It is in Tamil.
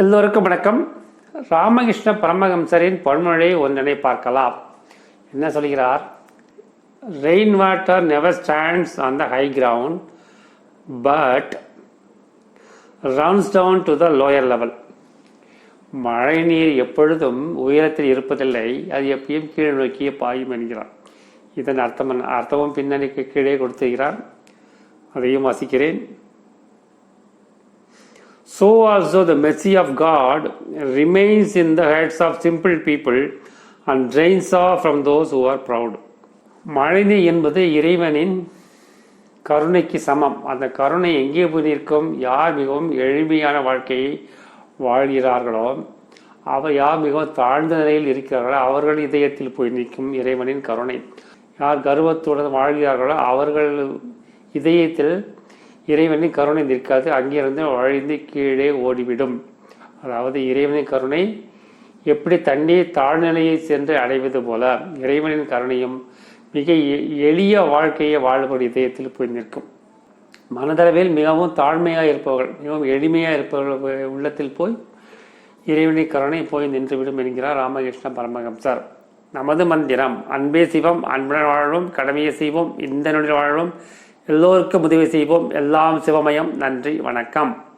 எல்லோருக்கும் வணக்கம். ராமகிருஷ்ண பரமஹம்சரின் பொன்மொழியை ஒன்றனை பார்க்கலாம். என்ன சொல்கிறார்? Rain water never stands on the high ground but runs down to the lower level மழை நீர் எப்பொழுதும் உயரத்தில் இருப்பதில்லை அது எப்பயும் கீழ் நோக்கியே பாயும் என்கிறார். இதன் அர்த்தம் அர்த்தமும் பின்னணிக்கு கீழே கொடுத்துகிறார் அதையும் வாசிக்கிறேன். So also the mercy of God remains in the heads of simple people and drains off from those who are proud. மழைநீ என்பது இறைவனின் கருணைக்கு சமம். அந்த கருணை எங்கே போய் நிற்கும்? யார் மிகவும் எளிமையான வாழ்க்கையை வாழ்கிறார்களோ அவர் யார் மிகவும் தாழ்ந்த நிலையில் இருக்கிறார்களோ அவர்கள் இதயத்தில் போய் நிற்கும் இறைவனின் கருணை. யார் கர்வத்துடன் வாழ்கிறார்களோ அவர்கள் இதயத்தில் இறைவனின் கருணை நிற்காது அங்கிருந்து வழிந்து கீழே ஓடிவிடும். அதாவது இறைவனின் கருணை எப்படி தண்ணீர் தாழ்நிலையை சென்று அடைவது போல இறைவனின் கருணையும் மிக எ- எளிய வாழ்க்கையை வாழ்பவர் இதயத்தில் போய் நிற்கும். மனதளவில் மிகவும் தாழ்மையாக இருப்பவர்கள் மிகவும் எளிமையாக இருப்பவர்கள் உள்ளத்தில் போய் இறைவனின் கருணை போய் நின்றுவிடும் என்கிறார் ராமகிருஷ்ண பரமஹம்சர். நமது மந்திரம் அன்பே சிவம் அன்புடன் வாழ்வோம் கடமையை செய்வோம் இந்த நொடியில் வாழ்வோம் எல்லோருக்கும் உதவி செய்வோம். எல்லாம் சிவமயம். நன்றி. வணக்கம்.